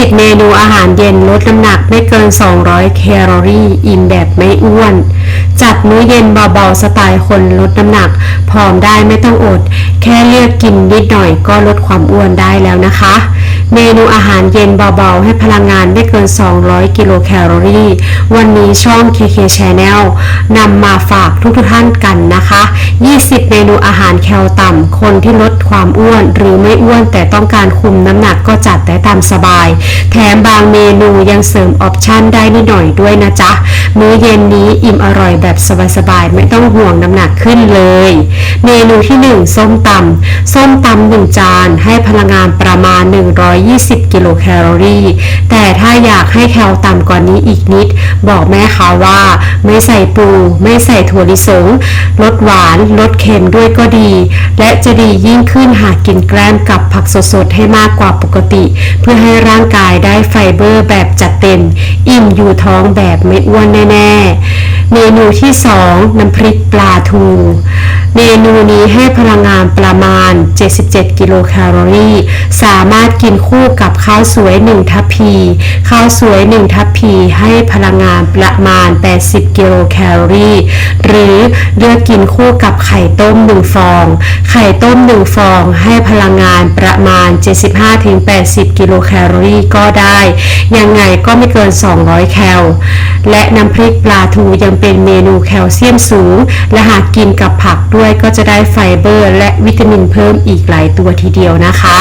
10 เมนูอาหารเย็นลดน้ำหนักไม่เกิน 200 แคลอรี่ อิ่มแบบไม่อ้วน จัดมื้อเย็นเบาๆสไตล์คนลดน้ำหนัก พร้อมได้ไม่ต้องอด แค่เลือกกินนิดหน่อยก็ลดความอ้วนได้แล้วนะคะ เมนูอาหารเย็นเบาๆ ให้พลังงานไม่เกิน 200 กิโลแคลอรี่ วันนี้ช่อง KK Channel นำมาฝากทุกท่านกันนะคะ 20 เมนูอาหารแคลต่ำ คนที่ลดความอ้วน หรือไม่อ้วนแต่ต้องการคุมน้ำหนักก็จัดได้ตามสบาย แถมบางเมนูยังเสริมออปชั่นได้นิดหน่อยด้วยนะจ๊ะ มื้อเย็นนี้อิ่มอร่อยแบบสบายๆ ไม่ต้องห่วงน้ำหนักขึ้นเลย เมนูที่ 1 ส้มตำส้มตำหนึ่งจานให้พลังงานประมาณ 100 120 กิโลแคลอรี่ แต่ถ้าอยากให้แคลต่ำกว่านี้อีกนิด บอกแม่ค้าว่าไม่ใส่ปู ไม่ใส่ถั่วลิสง ลดหวาน ลดเค็มด้วยก็ดี และจะดียิ่งขึ้นหากกินแกล้มกับผักสดๆ ให้มากกว่าปกติ เพื่อให้ร่างกายได้ไฟเบอร์แบบจัดเต็ม อิ่มอยู่ท้องแบบไม่อ้วนแน่ ๆ เมนูที่ 2 น้ำพริกปลาทู เมนูนี้ให้พลังงานประมาณ 77 กิโลแคลอรี่ สามารถกินคู่กับข้าวสวย 1 ทัพพี ข้าวสวย 1 ทัพพีให้พลังงานประมาณ 80 กิโลแคลอรี่ หรือเลือกกินคู่กับไข่ต้ม 1 ฟอง ไข่ต้ม 1 ฟองให้พลังงานประมาณ 75-80 กิโลแคลอรี่ก็ได้ ยังไงก็ไม่เกิน 200 แคล และน้ำพริกปลาทูยังเป็นเมนูแคลเซียมสูง และหากกินกับผักด้วยวยก็จะได้ไฟเบอร์ และวิตามินเพิ่มอีกหลายตัวทีเดียวนะคะ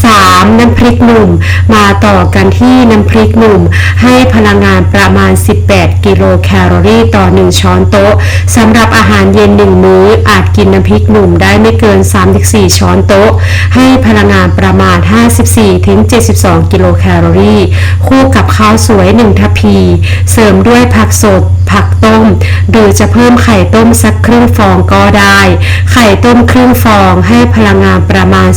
3. น้ำพริกหนุ่ม มาต่อกันที่น้ำพริกหนุ่ม ให้พลังงานประมาณ 18 กิโลแคลอรี่ต่อ 1 ช้อนโต๊ะสำหรับอาหารเย็น 1 มื้อ อาจกินน้ำพริกหนุ่มได้ไม่เกิน 3-4 ช้อนโต๊ะ ให้พลังงานประมาณ 54-72 กิโลแคลอรี่ คู่กับข้าวสวย 1 ทัพพี เสริมด้วยผักสด ผักต้ม หรือจะเพิ่มไข่ต้มสักครึ่งฟองก็ได้ไข่ต้มครึ่งฟองให้พลังงานประมาณ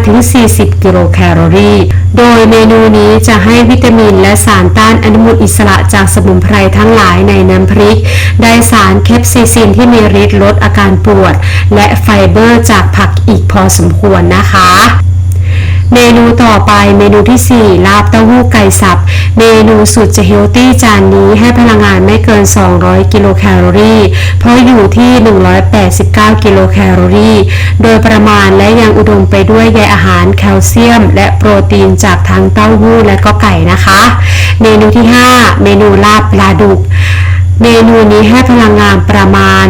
35-40 กิโลแคลอรี่ โดยเมนูนี้จะให้วิตามินและสารต้านอนุมูลอิสระจากสมุนไพรทั้งหลายในน้ำพริก ได้สารเคปซิซินที่มีฤทธิ์ลดอาการปวด และไฟเบอร์จากผักอีกพอสมควรนะคะ เมนูต่อไปเมนูที่ 4 ลาบเต้าหู้ไก่สับ เมนูสุดจะเฮลตี้จานนี้ให้พลังงานไม่เกิน 200 กิโลแคลอรี่ เพราะอยู่ที่ 189 กิโลแคลอรี่ โดยประมาณและยังอุดมไปด้วยใยอาหารแคลเซียม และโปรตีนจากทั้งเต้าหู้และก็ไก่นะคะ เมนูที่ 5 เมนูลาบปลาดุก เมนูนี้ให้พลังงานประมาณ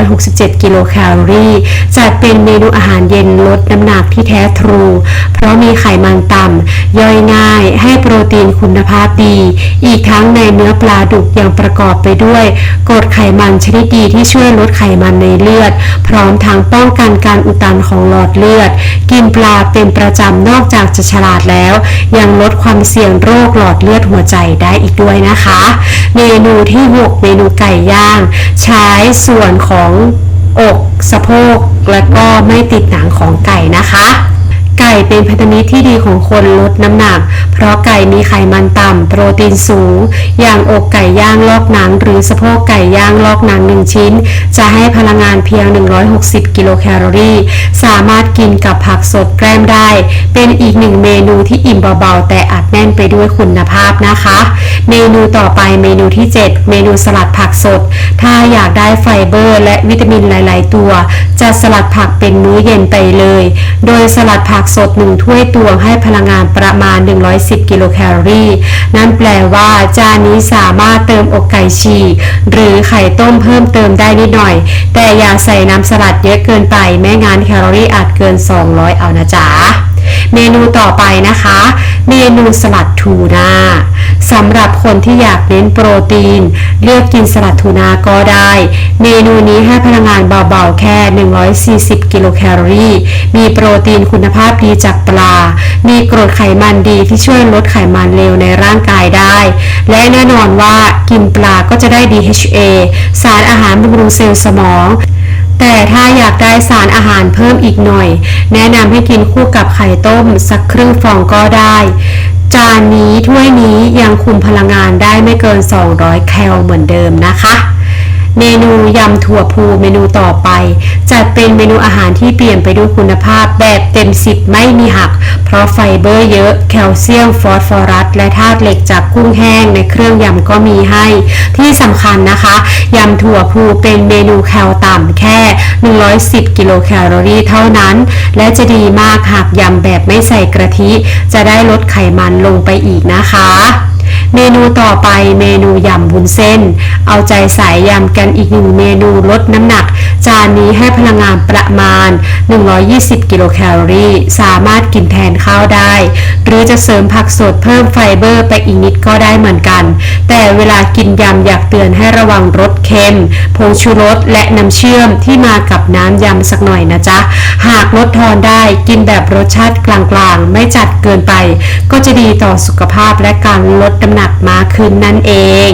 167 กิโลแคลอรี่ จัดเป็นเมนูอาหารเย็นลดน้ำหนักที่แท้ทรู เพราะมีไขมันต่ำ ย่อยง่าย ให้โปรตีนคุณภาพดี อีกทั้งในเนื้อปลาดุกยังประกอบไปด้วยกรดไขมันชนิดดีที่ช่วยลดไขมันในเลือด พร้อมทั้งป้องกันการอุดตันของหลอดเลือด กินปลาเป็นประจำนอกจากจะฉลาดแล้ว ยังลดความเสี่ยงโรคหลอดเลือดหัวใจได้อีกด้วยนะคะ เมนูที่6เมนูไก่ย่าง ใช้ส่วนของอกสะโพกและก็ไม่ติดหนังของไก่นะคะ ไก่เป็นพันธมิตรที่ดีของคนลดน้ำหนัก เพราะไก่มีไขมันต่ำ โปรตีนสูง อย่างอกไก่ย่างลอกหนัง หรือสะโพกไก่ย่างลอกหนัง1ชิ้น จะให้พลังงานเพียง 160 กิโลแคลอรี่ สามารถกินกับผักสดแกล้มได้ เป็นอีกหนึ่งเมนูที่อิ่มเบาๆ แต่อัดแน่นไปด้วยคุณภาพนะคะ เมนูต่อไปเมนูที่ 7 เมนูสลัดผักสด ถ้าอยากได้ไฟเบอร์ และวิตามินหลาย ๆ ตัว จะสลัดผักเป็นมื้อเย็นไปเลย โดยสลัดผักสด 1 ถ้วยตวงให้พลังงานประมาณ 110 กิโลแคลอรี่ นั่นแปลว่าจานนี้สามารถเติมอกไก่ฉีกหรือไข่ต้มเพิ่มเติมได้นิดหน่อย แต่อย่าใส่น้ำสลัดเยอะเกินไปแม้งานแคลอรี่อาจเกิน 200 เอานะจ๊ะ เมนูต่อไปนะคะ เมนูสลัดทูน่าสำหรับคนที่อยากเน้นโปรตีน เลือกกินสลัดทูน่าก็ได้ เมนูนี้ให้พลังงานเบาๆแค่ 140 กิโลแคลอรี่ มีโปรตีนคุณภาพดีจากปลา มีกรดไขมันดีที่ช่วยลดไขมันเลวในร่างกายได้ และแน่นอนว่ากินปลาก็จะได้ DHA สารอาหารบำรุงเซลล์สมอง แต่ถ้าอยากได้สารอาหารเพิ่มอีกหน่อย แนะนำให้กินคู่กับไข่ต้ม สักครึ่งฟองก็ได้ จานนี้ถ้วยนี้ยังคุมพลังงานได้ไม่เกิน 200 แคลเหมือนเดิมนะคะ เมนูยำถั่วพูเมนูต่อไปจัดเป็นเมนูอาหารที่เปลี่ยนไปด้วยคุณภาพแบบเต็มสิบไม่มีหัก เพราะไฟเบอร์เยอะ แคลเซียมฟอสฟอรัส และธาตุเหล็กจากกุ้งแห้งในเครื่องยำก็มีให้ ที่สำคัญนะคะยำถั่วพูเป็นเมนูแคลต่ำแค่ 110 กิโลแคลอรี่เท่านั้น และจะดีมากหากยำแบบไม่ใส่กระทิ จะได้ลดไขมันลงไปอีกนะคะ เมนูต่อไปเมนูยำบุญเส้น เอาใจสายยำกันอีกหนึ่งเมนูลดน้ำหนัก จานนี้ให้พลังงานประมาณ 120 กิโลแคลอรี่ สามารถกินแทนข้าวได้ หรือจะเสริมผักสดเพิ่มไฟเบอร์ไปอีกนิดก็ได้เหมือนกัน แต่เวลากินยำอยากเตือนให้ระวังรสเค็ม ผงชูรสและน้ำเชื่อมที่มากับน้ำยำสักหน่อยนะจ๊ะ หากลดทอนได้กินแบบรสชาติกลางๆ ไม่จัดเกินไป ก็จะดีต่อสุขภาพและการลดน้ำหนักมากขึ้นนั่นเอง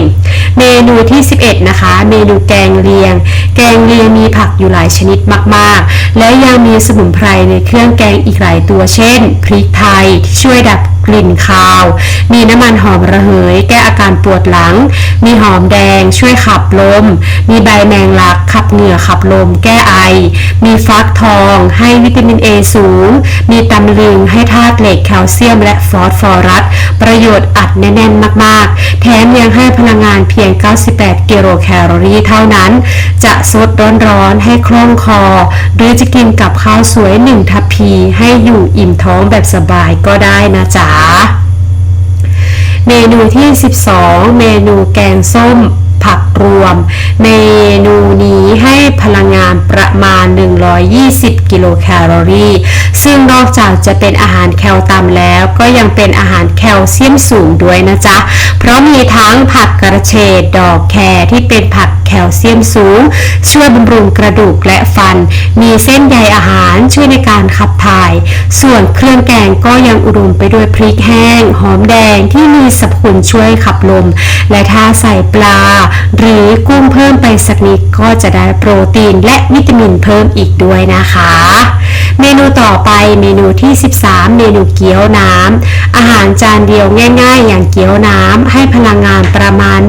เมนูที่ 11 นะคะ เมนูแกงเลียง แกงเลียงมีผักอยู่หลายชนิดมาก ๆ และยังมีสมุนไพรในเครื่องแกงอีกหลายตัวเช่นพริกไทยที่ช่วยดับ กลิ่นคาว มีน้ำมันหอมระเหย แก้อาการปวดหลัง มีหอมแดงช่วยขับลม มีใบแมงลักขับเหงื่อขับลม แก้ไอ มีฟักทอง ให้วิตามินเอสูง มีตำลึงให้ธาตุเหล็กแคลเซียม และฟอสฟอรัส ประโยชน์อัดแน่นๆมากๆ แถมยังให้พลังงานเพียง 98 กิโลแคลอรี่เท่านั้น จะสดร้อนๆให้คล่องคอ หรือจะกินกับข้าวสวยหนึ่งทัพพีให้อยู่อิ่มท้องแบบสบายก็ได้นะจ๊ะเมนูที่ 12 เมนูแกงส้ม ผักรวม เมนูนี้ให้พลังงานประมาณ 120 กิโลแคลอรี่ ซึ่งนอกจากจะเป็นอาหารแคลต่ำแล้วก็ยังเป็นอาหารแคลเซียมสูงด้วยนะจ๊ะ เพราะมีทั้งผักกระเฉดดอกแครที่เป็นผักแคลเซียมสูง ช่วยบำรุงกระดูกและฟัน มีเส้นใยอาหารช่วยในการขับถ่าย ส่วนเครื่องแกงก็ยังอุดมไปด้วยพริกแห้ง หอมแดงที่มีสรรพคุณช่วยขับลม และถ้าใส่ปลาหรือกุ้งเพิ่มไปสักนิดก็จะได้โปรตีนและวิตามินเพิ่มอีกด้วยนะคะ เมนูต่อไปเมนูที่ 13 เมนูเกี๊ยวน้ำอาหารจานเดียวง่าย ๆ อย่างเกี๊ยวน้ำให้พลังงานประมาณ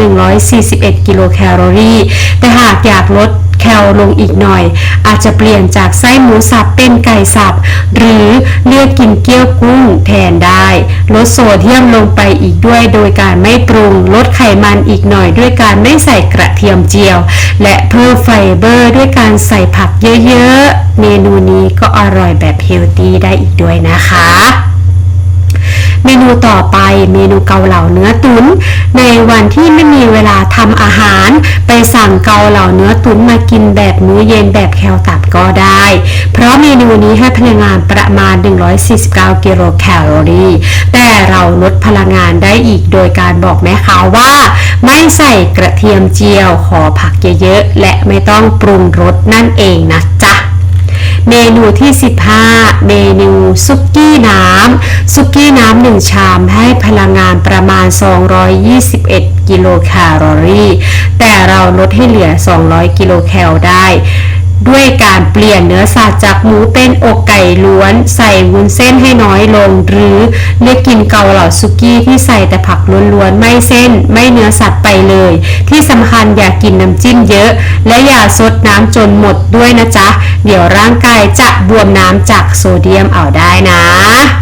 141 กิโลแคลอรี่ แต่หากอยากลด แคลลงอีกหน่อย อาจจะเปลี่ยนจากไส้หมูสับเป็นไก่สับ หรือเลือกกินเกี๊ยวกุ้งแทนได้ ลดโซเดียมลงไปอีกด้วยโดยการไม่ปรุง ลดไขมันอีกหน่อยด้วยการไม่ใส่กระเทียมเจียว และเพิ่มไฟเบอร์ด้วยการใส่ผักเยอะๆ เมนูนี้ก็อร่อยแบบเฮลตี้ได้อีกด้วยนะคะ เมนูต่อไปเมนูเกาเหลาเนื้อตุน๋นในวันที่ไม่มีเวลาทำอาหาร ไปสั่งเกาเหลาเนื้อตุ๋นมากินแบบมื้อเย็นแบบแคลตับก็ได้ เพราะเมนูนี้ให้พลังงานประมาณ 149 กิโลแคลอรี่ แต่เราลดพลังงานได้อีกโดยการบอกแม่ค้าว่า ไม่ใส่กระเทียมเจียวขอผักเยอะๆและไม่ต้องปรุงรสนั่นเองนะจ๊ะ เมนูที่ 15 เมนูซุกี้น้ำซุกี้น้ำหนึ่งชามให้พลังงานประมาณ 221 กิโลแคลอรี่ แต่เราลดให้เหลือ 200 กิโลแคลได้ ด้วยการเปลี่ยนเนื้อสัตว์จากหมูเป็นอกไก่ล้วน ใส่วุ้นเส้นให้น้อยลง หรือเลือกกินเกาเหลาซุกี้ที่ใส่แต่ผักล้วนๆไม่เส้น ไม่เนื้อสัตว์ไปเลย ที่สำคัญอย่ากกินน้ำจิ้มเยอะ และอย่าซดน้ำจนหมดด้วยนะจ๊ะ เดี๋ยวร่างกายจะบวมน้ำจากโซเดียมเอาได้นะ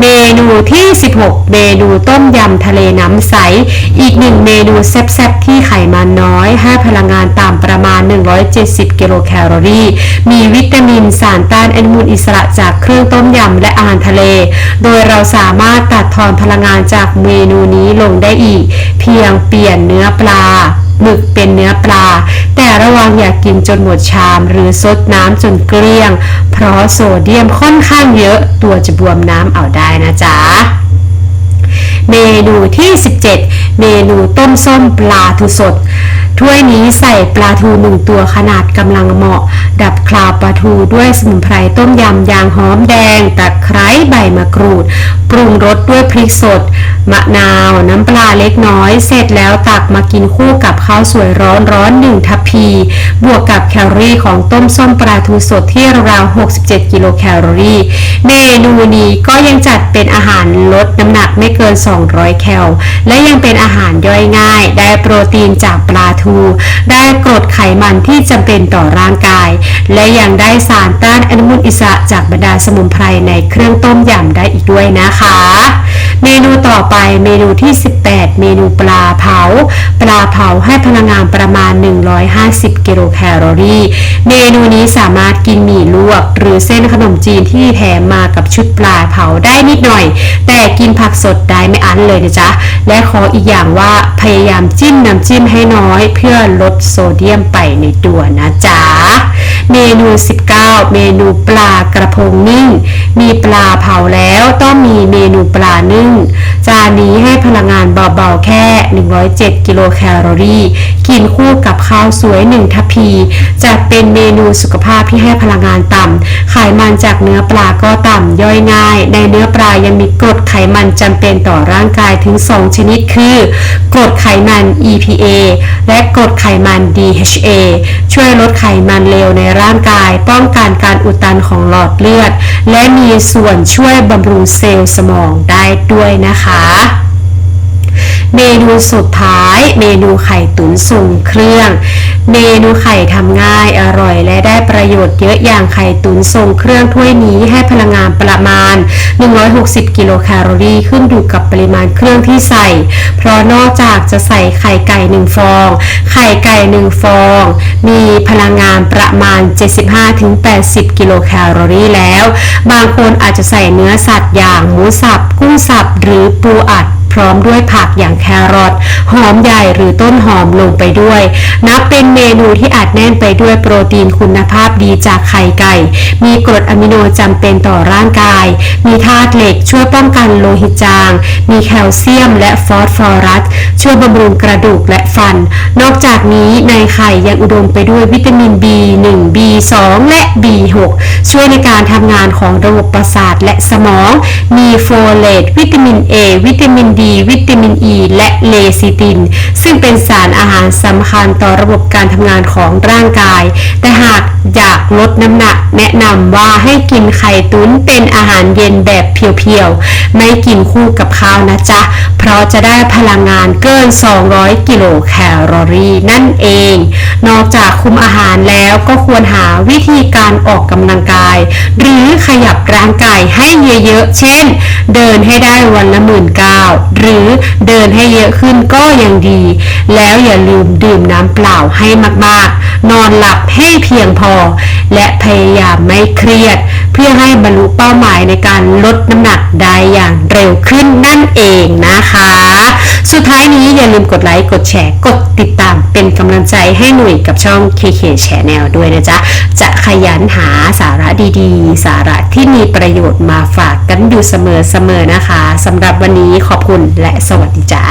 เมนูที่ 16 เมนูต้มยำทะเลน้ำใส อีกหนึ่งเมนูแซ่บๆ ที่ไขมันน้อย ให้พลังงานตามประมาณ 170 กิโลแคลอรี่ มีวิตามินสารต้านอนุมูลอิสระจากเครื่องต้มยำและอาหารทะเล โดยเราสามารถตัดทอนพลังงานจากเมนูนี้ลงได้อีก เพียงเปลี่ยนเนื้อปลา หมึกเป็นเนื้อปลา แต่ระวังอย่ากกินจนหมดชาม หรือซดน้ำจนเกลี้ยง เพราะโซเดียมค่อนข้างเยอะ ตัวจะบวมน้ำเอาได้นะจ๊ะเมนูที่ 17 เมนูต้มส้มปลาทูสด ถ้วยนี้ใส่ปลาทูหนึ่งตัวขนาดกำลังเหมาะ ดับคลาวปลาทูด้วยสมุนไพรต้มยำยางหอมแดงตะไคร้ใบมะกรูด ปรุงรสด้วยพริกสด มะนาว น้ำปลาเล็กน้อย เสร็จแล้วตักมากินคู่กับข้าวสวยร้อนร้อนหนึ่งทัพพี บวกกับแคลอรี่ของต้มส้มปลาทูสดที่ราว67 กิโลแคลอรี่ เมนูนี้ก็ยังจัดเป็นอาหารลดน้ำหนักไม่เกิน 200 แคล และยังเป็นอาหารย่อยง่าย ได้โปรตีนจากปลาทู ได้กรดไขมันที่จำเป็นต่อร่างกาย และยังได้สารต้านอนุมูลอิสระจากบรรดาสมุนไพรในเครื่องต้มยำได้อีกด้วยนะคะเมนูต่อไปเมนูที่ 18 เมนูปลาเผา ปลาเผาให้พลังงานประมาณ 150 กิโลแคลอรี่ เมนูนี้สามารถกินหมี่ลวก หรือเส้นขนมจีนที่แถมมากับชุดปลาเผาได้นิดหน่อย แต่กินผักสดได้ไม่อั้นเลยนะจ๊ะ และขออีกอย่างว่าพยายามจิ้มน้ำจิ้มให้น้อย เพื่อลดโซเดียมไปในตัวนะจ๊ะ เมนู 19 เมนูปลากระพงนึ่ง มีปลาเผาแล้วต้องมีเมนูปลานึ่ง จานนี้ให้พลังงานเบาๆแค่ 107 กิโลแคลอรี่ กินคู่กับข้าวสวย 1 ทัพพีจัดเป็นเมนูสุขภาพที่ให้พลังงานต่ำ ไขมันจากเนื้อปลาก็ต่ำย่อยง่าย ในเนื้อปลายังมีกรดไขมันจำเป็นต่อร่างกายถึง 2 ชนิดคือกรดไขมัน EPA และกรดไขมัน DHA ช่วยลดไขมันเลวในร่างร่างกาย ป้องกันการอุดตันของหลอดเลือด และมีส่วนช่วยบำรุงเซลล์สมองได้ด้วยนะคะเมนูสุดท้าย เมนูไข่ตุ๋นส่งเครื่อง เมนูไข่ทำง่ายอร่อยและได้ประโยชน์เยอะอย่างไข่ตุ๋นส่งเครื่องถ้วยนี้ให้พลังงานประมาณ 160 กิโลแคลอรี่ขึ้นอยู่กับปริมาณเครื่องที่ใส่ เพราะนอกจากจะใส่ไข่ไก่หนึ่งฟอง ไข่ไก่หนึ่งฟอง มีพลังงานประมาณ 75-80 กิโลแคลอรี่แล้ว บางคนอาจจะใส่เนื้อสัตว์อย่างหมูสับ กุ้งสับ หรือปูอัด พร้อมด้วยผักอย่างแครอทหอมใหญ่หรือต้นหอมลงไปด้วย นับเป็นเมนูที่อัดแน่นไปด้วยโปรตีนคุณภาพดีจากไข่ไก่ มีกรดอะมิโนจำเป็นต่อร่างกาย มีธาตุเหล็กช่วยป้องกันโลหิตจาง มีแคลเซียมและฟอสฟอรัส ช่วยบำรุงกระดูกและฟัน นอกจากนี้ในไข่ยังอุดมไปด้วยวิตามิน B1 B2 และ B6 ช่วยในการทำงานของระบบประสาทและสมอง มีโฟเลตวิตามิน A วิตามิน D วิตามิน E และเลซิติน ซึ่งเป็นสารอาหารสำคัญต่อระบบการทำงานของร่างกาย แต่หากอยากลดน้ำหนัก แนะนำว่าให้กินไข่ตุ้นเป็นอาหารเย็นแบบเพียวๆ ไม่กินคู่กับข้าวนะจ๊ะ เพราะจะได้พลังงานเกิน 200 กิโลแคลอรี่นั่นเอง นอกจากคุมอาหารแล้วก็ควรหาวิธีการออกกำลังกาย หรือขยับร่างกายให้เยอะๆ เช่น เดินให้ได้วันละหมื่นเก้าหรือเดินให้เยอะขึ้นก็ยังดี แล้วอย่าลืมดื่มน้ำเปล่าให้มากๆ นอนหลับให้เพียงพอ และพยายามไม่เครียด เพื่อให้บรรลุเป้าหมายในการลดน้ำหนักได้อย่างเร็วขึ้นนั่นเองนะคะ สุดท้ายนี้อย่าลืมกดไลค์ กดแชร์ กดติดตามเป็นกำลังใจให้หนุ่ยกับช่อง KK Channel ด้วยนะจ๊ะ จะขยันหาสาระดีๆ สาระที่มีประโยชน์มาฝากกันอยู่เสมอๆนะคะสำหรับวันนี้ขอบคุณและสวัสดีจ้า